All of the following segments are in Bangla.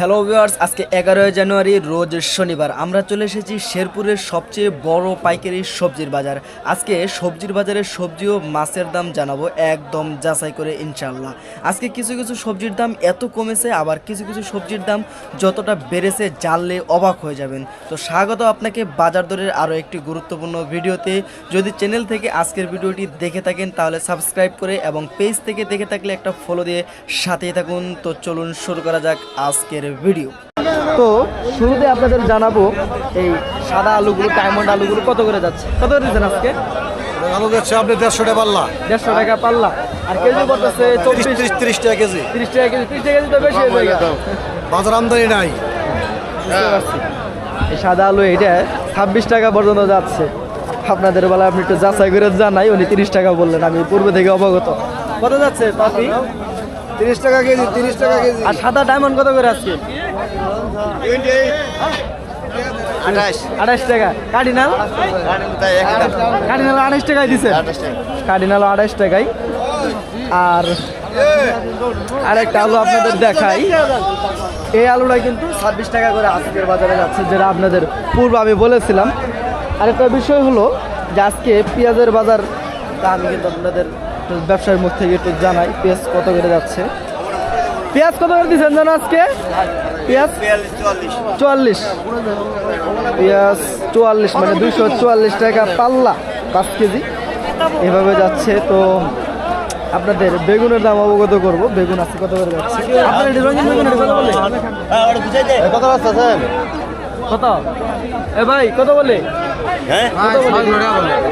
হ্যালো ভিউয়ার্স আজকে এগারোই জানুয়ারি, রোজ শনিবার। আমরা চলে এসেছি শেরপুরের সবচেয়ে বড় পাইকারি সবজির বাজার। আজকে সবজির বাজারে সবজি ও মাছের দাম জানাব একদম যাচাই করে ইনশাল্লাহ আজকে কিছু কিছু সবজির দাম এত কমেছে, আবার কিছু কিছু সবজির দাম যতটা বেড়েছে জানলে অবাক হয়ে যাবেন। তো স্বাগত আপনাকে বাজার দরের আরও একটি গুরুত্বপূর্ণ ভিডিওতে। যদি চ্যানেল থেকে আজকের ভিডিওটি দেখে থাকেন, তাহলে সাবস্ক্রাইব করে এবং পেজ থেকে দেখে থাকলে একটা ফলো দিয়ে সাথেই থাকুন। তো চলুন শুরু করা যাক আজকের ভিডিও তো শুরুতে আপনাদের জানাব এই সাদা আলুগুলো ডায়মন্ড আলুগুলো কত করে যাচ্ছে? কত করে দিচ্ছেন আজকে? আলু যাচ্ছে আপনি দেড়শো টাকা পাল্লা। দেড়শো টাকা পাল্লা। আর কেজি পড়তেছে চব্বিশ। তিরিশ তিরিশ টাকা কেজি। তিরিশ টাকা কেজি তিরিশ টাকা কেজি তো বেশি হয়ে যায় বাজার আমদানি নাই। এই সাদা আলু এটা ছাব্বিশ টাকা পর্যন্ত যাচ্ছে। আপনাদের বেলা আপনি একটু যাচাই করে জানাই উনি তিরিশ টাকা বললেন আমি পূর্বে থেকে অবগত। কত যাচ্ছে পাপি? তিরিশ টাকা কেজি তিরিশ টাকা কেজি। আর সাদা ডায়মন্ড কত করে আজকে? আঠাশ। আঠাশ টাকা। কার্ডিনাল কার্ডিনাল আঠাশ টাকায় দিছে। কার্ডিনাল আঠাশ টাকায়। আর আরেকটা আলু আপনাদের দেখাই। এই আলুটা কিন্তু ছাব্বিশ টাকা করে আজকের বাজারে যাচ্ছে যেটা আপনাদের পূর্ব আমি বলেছিলাম। আরেকটা বিষয় হলো যে আজকে পেঁয়াজের বাজার তা আমি কিন্তু আপনাদের একটু ব্যবসায়ীর মুখ থেকে একটু জানাই পেঁয়াজ কত করে যাচ্ছে? পেঁয়াজ কত করে দিচ্ছেন জানো আজকে? পেঁয়াজ চুয়াল্লিশ। পেঁয়াজ চুয়াল্লিশ মানে দুইশো চুয়াল্লিশ টাকা পাল্লা পাঁচ কেজি। এভাবে যাচ্ছে তো আপনাদের বেগুনের দাম অবগত করব। বেগুন আজকে কত করে যাচ্ছে? আপনার এটি রঙিন বেগুন এটি বলে কত রাস্তা কত? এ ভাই কত বলে? হ্যাঁ?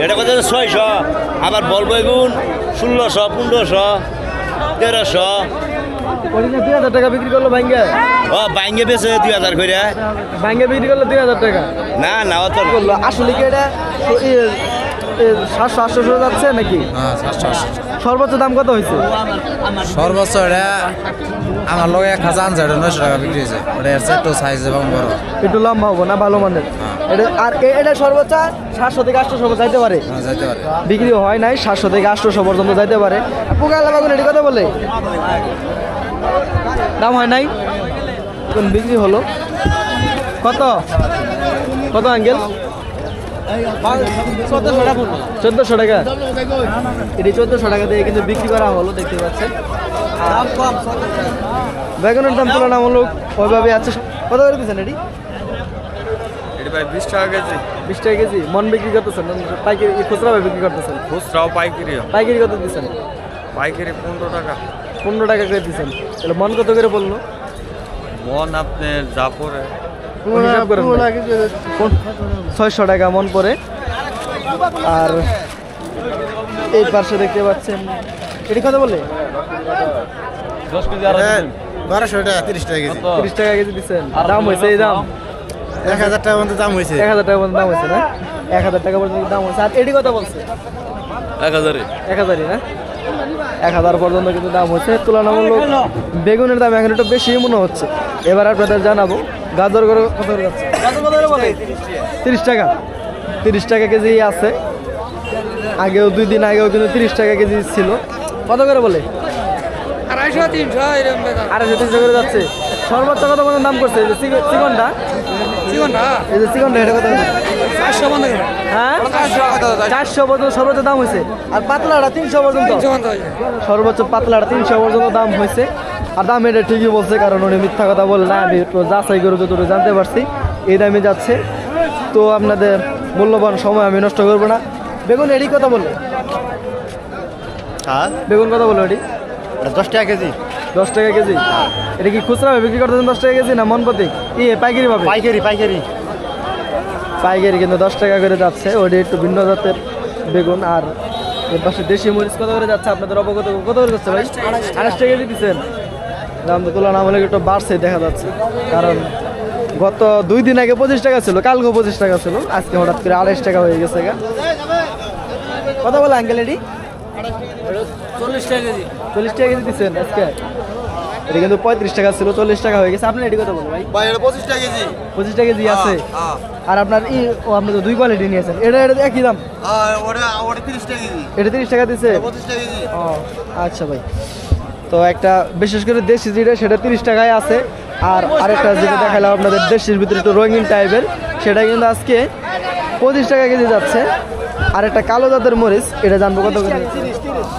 এটা কত? ছয়শো। আবার বলব বেগুন ষোলোশো পনেরোশো তেরোশো। দুই হাজার টাকা বিক্রি করল ভাঙ্গে ও বাইঙ্গে বেছে দুই হাজার করে ভাঙ্গে বিক্রি করল দুই হাজার টাকা? না না অত করল? আসলে কি এটা? সাতশো আটশো যাচ্ছে নাকি? সর্বোচ্চ দাম কত হয়েছে? সর্বোচ্চ এটা আমার লগে এক হাজার আনছে এটা নয়শো টাকা বিক্রি হয়েছে। ওটা এর একটু সাইজ এবং বড়। একটু লম্বা হব না ভালো মানের? এটা আর এটা সর্বোচ্চ সাতশো থেকে আটশো যাইতে পারে? হ্যাঁ, যাইতে পারে। বিক্রি হয় নাই সাতশো থেকে আটশোশো পর্যন্ত যাইতে পারে। পোকা লাগাগুলো এটি কথা বলে? দাম হয় নাই? কোন বিক্রি হলো। কত? কত আঙ্গেল চোদ্দশো টাকা এটি চোদ্দশো টাকা দিয়ে কিন্তু বিক্রি করা হলো দেখতে পাচ্ছেন বেগুনের দাম তুলনামূলক ওইভাবে আছে কত করে দিচ্ছেন এটি বিশ টাকা কেজি বিশ টাকা কেজি মন বিক্রি করতেছেন পাইকারি খুচরা বিক্রি করতেছেন খুচরাও পাইকারিও পাইকারি কত দিচ্ছেন পাইকারি পনেরো টাকা পনেরো টাকা করে দিচ্ছেন তাহলে মন কত করে বলল মন আপনার করেন না। কোন- ছয়শো টাকা মন পরে আর এই পাশে দেখতে পাচ্ছেন এটি কত বলে বারোশো টাকা তিরিশ টাকা কেজি। তিরিশ টাকা কেজি দিচ্ছেন। দাম হয়েছে এই দাম? এক হাজার টাকা মতো দাম হয়েছে। এক হাজার টাকা পর্যন্ত দাম হয়েছে না? এক হাজার টাকা পর্যন্ত দাম হয়েছে। আর এটি কত বলছে? এক হাজারে এক হাজারই না? এক হাজার পর্যন্ত কিন্তু দাম হচ্ছে তুলনামূলক বেগুনের দাম এখন একটু বেশি মনে হচ্ছে। এবার আপনাদের জানাব গাজর করে কত যাচ্ছে? তিরিশ টাকা। তিরিশ টাকা কেজি আছে। আগেও দুই দিন আগেও কিন্তু তিরিশ টাকা কেজি ছিল। কত করে বলে? আড়াইশো তিনশো তিনশো করে যাচ্ছে। সর্বোচ্চ কত পর্যন্ত দাম করছে? এই যে চিকন- চিকনটা? এই যে চিকনটা এটা কত? হ্যাঁ? চারশো পর্যন্ত সর্বোচ্চ দাম হয়েছে। আর পাতলাটা তিনশো পর্যন্ত? সর্বোচ্চ পাতলাটা তিনশো পর্যন্ত দাম হয়েছে। আর দাম এটা ঠিকই বলছে কারণ উনি মিথ্যা কথা বলে না। আমি একটু যাচাই করে যতটুকু জানতে পারছি। এই দামে যাচ্ছে। তো আপনাদের মূল্যবান সময় আমি নষ্ট করব না। বেগুন এডি কথা বলল? হ্যাঁ? বেগুন কথা বলল এডি? দশ টাকা কেজি। দশ টাকা কেজি। এটা কি খুচরা বিক্রি করতেছেন দশ টাকা কেজি না মন প্রতি ই পাইকারি পাবে পাইকারি পাইকারি। পাইকারি কিন্তু দশ টাকা করে যাচ্ছে। ওটি একটু ভিন্ন জাতের বেগুন। আর এর পাশে দেশি মরিচ কত করে যাচ্ছে? আপনাদের অবগত কত করে যাচ্ছে ভাই? আড়াইশ টাকা কেজি দিচ্ছেন। দাম তো তুলনামূলক একটু বাড়ছে দেখা যাচ্ছে। কারণ গত দুই দিন আগে পঁচিশ টাকা ছিল কালকেও পঁচিশ টাকা ছিল। আজকে হঠাৎ করে আড়াইশ টাকা হয়ে গেছে গা। কত বলে আঙ্কেল এটি চল্লিশ টাকা কেজি। চল্লিশ টাকা কেজি দিচ্ছেন আজকে? এটা কিন্তু পঁয়ত্রিশ টাকা ছিল চল্লিশ টাকা হয়ে গেছে। আপনি এটি কথা বলেন ভাই? ভাই পঁচিশ টাকা কেজি। পঁচিশ টাকা কেজি আছে? আর আপনার ই ও আপনি তো দুই কোয়ালিটি নিয়েছেন। এটা এটা একই দাম? ওটা ওটা তিরিশ টাকা এটা তিরিশ টাকা কেজি। ও আচ্ছা ভাই। তো একটা বিশেষ করে দেশি যেটা সেটা তিরিশ টাকায় আছে। আর আরেকটা যেটা দেখালাম আপনাদের দেশের ভিতরে একটু রঙিন টাইপের সেটা কিন্তু আজকে পঁচিশ টাকা কেজি যাচ্ছে। আর একটা কালো জাতের মরিচ এটা জানব কত করে?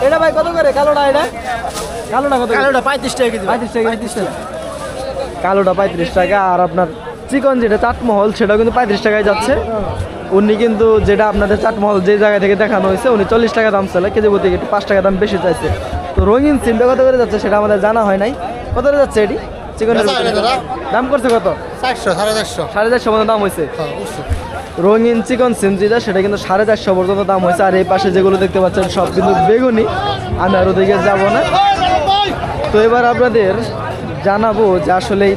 এটা ভাই কত করে? কালোটা এটা? কালোটা কত কালোটা পঁয়ত্রিশ টাকা কেজি পঁয়ত্রিশ টাকা পঁয়ত্রিশ টাকা। কালোটা পঁয়ত্রিশ টাকা আর আপনার চিকন যেটা চাটমহল সেটাও কিন্তু পঁয়ত্রিশ টাকায় যাচ্ছে। উনি কিন্তু যেটা আপনাদের চাটমহল যে জায়গা থেকে দেখানো হয়েছে উনি চল্লিশ টাকা দাম চলে কেজি প্রতি একটু পাঁচ টাকা দাম বেশি চাইছে। তো রঙিন সিমটা কত করে যাচ্ছে সেটা আমাদের জানা হয় নাই। কত করে যাচ্ছে এটি? চিকনের দাম করছে কত? চারশো সাড়ে চারশো। সাড়ে চারশো দাম হয়েছে। রঙিন চিকন সিম যেটা সেটা কিন্তু সাড়ে চারশো পর্যন্ত দাম হয়েছে। আর এই পাশে যেগুলো দেখতে পাচ্ছেন সব কিন্তু বেগুনি। আমি আর ওদিকে যাব না। তো এবার আপনাদের জানাব যে আসলে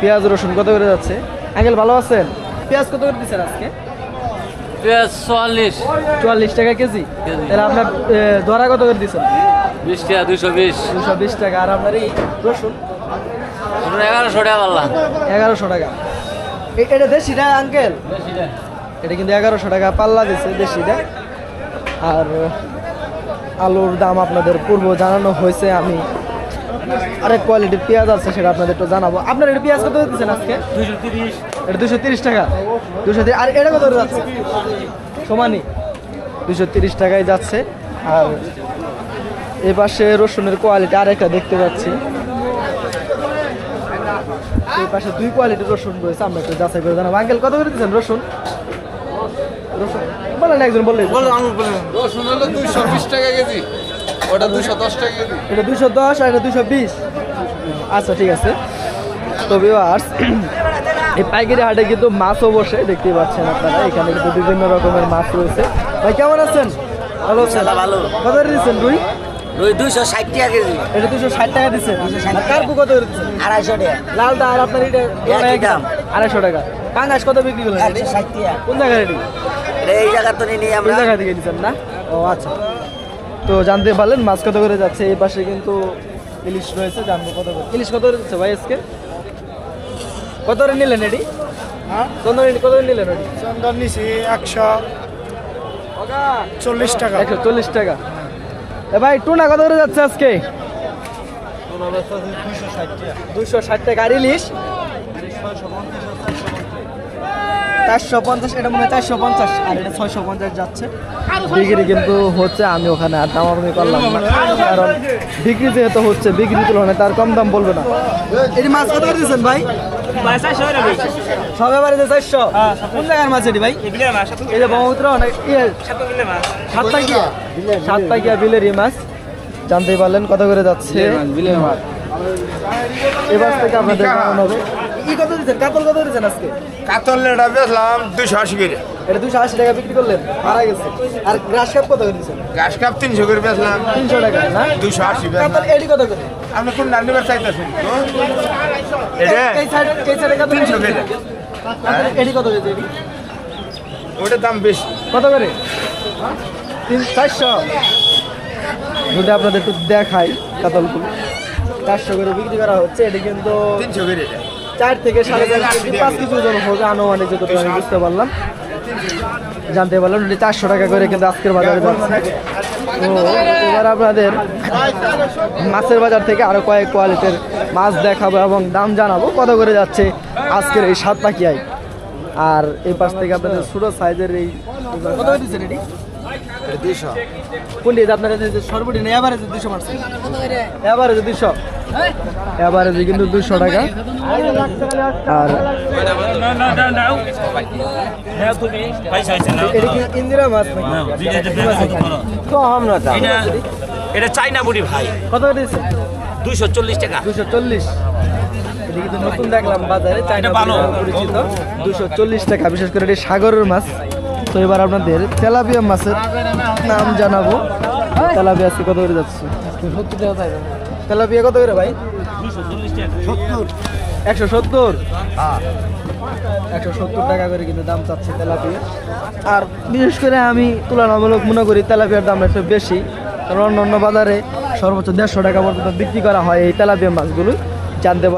পেঁয়াজ রসুন কত করে যাচ্ছে। আঙ্কেল ভালো আছেন? পেঁয়াজ কত করে দিচ্ছেন আজকে? পেঁয়াজ চুয়াল্লিশ। চুয়াল্লিশ টাকা কেজি। কেজি। তাহলে আপনার ধরা কত করে দিচ্ছেন? বিশ টাকা দুশো বিশ। দুশো বিশ টাকা। আর আপনার এই রসুন? এগারোশো টাকা পাল্লা এগারোশো টাকা। এটা দেশিটা আঙ্কেল? এটা কিন্তু এগারোশো টাকা পাল্লা দেশিটা আর আলুর দাম আপনাদের পূর্ব জানানো হয়েছে আমি। আরেক কোয়ালিটির পেঁয়াজ আছে সেটা আপনাদের একটু জানাব। আপনার এটা পেঁয়াজ কত দিচ্ছেন আজকে? দুশো তিরিশ। এটা দুশো তিরিশ টাকা। দুশো আর এটা কত যাচ্ছে? সমানই। দুশো তিরিশ টাকায় যাচ্ছে। আর এ পাশে রসুনের কোয়ালিটি আরেকটা দেখতে পাচ্ছি। এই পাশে দুই কোয়ালিটির রসুন রয়েছে আমরা একটু যাচাই করে জানাব। আঙ্কেল কত করে দিচ্ছেন রসুন? রসুন। বলেন একজন বললেন রসুন হলো দুইশো বিশ টাকা কেজি। ওটা দুইশো দশ টাকা কেজি। এটা দুশো দশ আর এটা দুশো বিশ। আচ্ছা ঠিক আছে। তো ভিউয়ার্স এই পাইকারি হাটে কিন্তু মাছও বসে দেখতেই পাচ্ছেন আপনারা। এখানে কিন্তু বিভিন্ন রকমের মাছ রয়েছে। ভাই কেমন আছেন? ভালো আছেন? ভালো। কত করে দিচ্ছেন রুই? রুই দুইশো ষাট টাকা কেজি। এটা দুশো ষাট টাকা কার্পু কত আড়াইশো টাকা। লালটা আর আপনার এটা দাম। আড়াইশো টাকা। পাঙ্গাস কত বিক্রি করলেন? ষাট টাকা। কোন জায়গায় এটি এই জায়গার তো নিয়ে কোন জায়গা থেকে নিচ্ছেন না? ও আচ্ছা। তো জানতে পারলেন মাছ কত করে যাচ্ছে। এই পাশে কিন্তু ইলিশ রয়েছে জানব কত করে। ইলিশ কত করে দিচ্ছে ভাই আজকে? কত করে নিলেন এটি কত করে কত করে নিলেন এটি চন্দন নিছি একশো চল্লিশ টাকা। একশো চল্লিশ টাকা। ভাই টুনা কত করে যাচ্ছে আজকে? দুশো ষাট টাকা। আর ইলিশ চারশো পঞ্চাশ এটা মনে হয় চারশো পঞ্চাশ আর এটা ছয়শো পঞ্চাশ যাচ্ছে। বিক্রি কিন্তু হচ্ছে আমি ওখানে আর দামাদামি করলাম না। কারণ বিক্রি যেহেতু হচ্ছে বিক্রি তুলনায় তার কম দাম বলবে না। এটি মাছ কত ভাই? সব এবারে যে চারশো? কোন জায়গার মাছ এটি ভাই? এই যে ব্রহ্মপুত্র ইয়ে গিয়া বিলের মাছ। জানতেই পারলেন কত করে যাচ্ছে। এবার থেকে আপনাদের হবে। ই কত দিচ্ছেন? কাতল কত দিচ্ছেন আজকে? কাতল এটা বেচলাম দুইশো আশি করে। এটা দুশো আশি টাকা বিক্রি করলেন মারা গেছে। আর গ্রাস কাপ কত করে দিচ্ছেন? ঘাস কাপ তিনশো করে বেচলাম। তিনশো টাকা না? দুশো আশি কাতল এডি কত করে? আপনি কোন রান্নি বার চাইতেছেন? এটা এই সাইড এই সাইডে কত তিনশো করে? এডি কত করে এডি? ওটার দাম বেশি। কত করে? তিন চারশো। যদি আপনাদের একটু দেখাই কাতলগুলো। চারশো করে বিক্রি করা হচ্ছে এটা কিন্তু তিনশো করে এটা। চার থেকে সাড়ে চার কেজি পাঁচ কেজি ওজন হবে আনুমানিক যতটুকু আমি বুঝতে পারলাম। জানতে পারলাম এটি চারশো টাকা করে কিন্তু আজকের বাজারে যাচ্ছে। তো এবার আপনাদের মাছের বাজার থেকে আরও কয়েক কোয়ালিটির মাছ দেখাবো এবং দাম জানাব কত করে যাচ্ছে আজকের এই সাত পাখিয়ায় আর এই পাশ থেকে আপনাদের ছোট সাইজের এই কত করে দিচ্ছেন এটি? দুইশো। কোনটি? আপনার সর্বনিম্ন এভারেজ দুশো মারছে। এভারেজ দুশো এভারেজ কিন্তু দুশো টাকা। আর ইন্দিরা মাছ কম না এটা চাইনা বুড়ি ভাই। কত দিচ্ছে দুইশো চল্লিশ টাকা। দুশো চল্লিশ। কিন্তু নতুন দেখলাম বাজারে চাইনা পরিচিত। দুশো চল্লিশ টাকা বিশেষ করে এটি সাগরের মাছ। তো এবার আপনাদের তেলাপিয়া মাছের নাম জানাব। তেলাপিয়া আজকে কত করে যাচ্ছে? তেলাপিয়া কত করে ভাই? একশো সত্তর। একশো সত্তর টাকা করে কিন্তু দাম চাচ্ছে তেলাপিয়া। আর বিশেষ করে আমি তুলনামূলক মনে করি তেলাপিয়ার দাম একটু বেশি কারণ অন্য অন্য বাজারে সর্বোচ্চ দেড়শো টাকা পর্যন্ত বিক্রি করা হয় এই তেলাপিয়া মাছগুলো। জানতে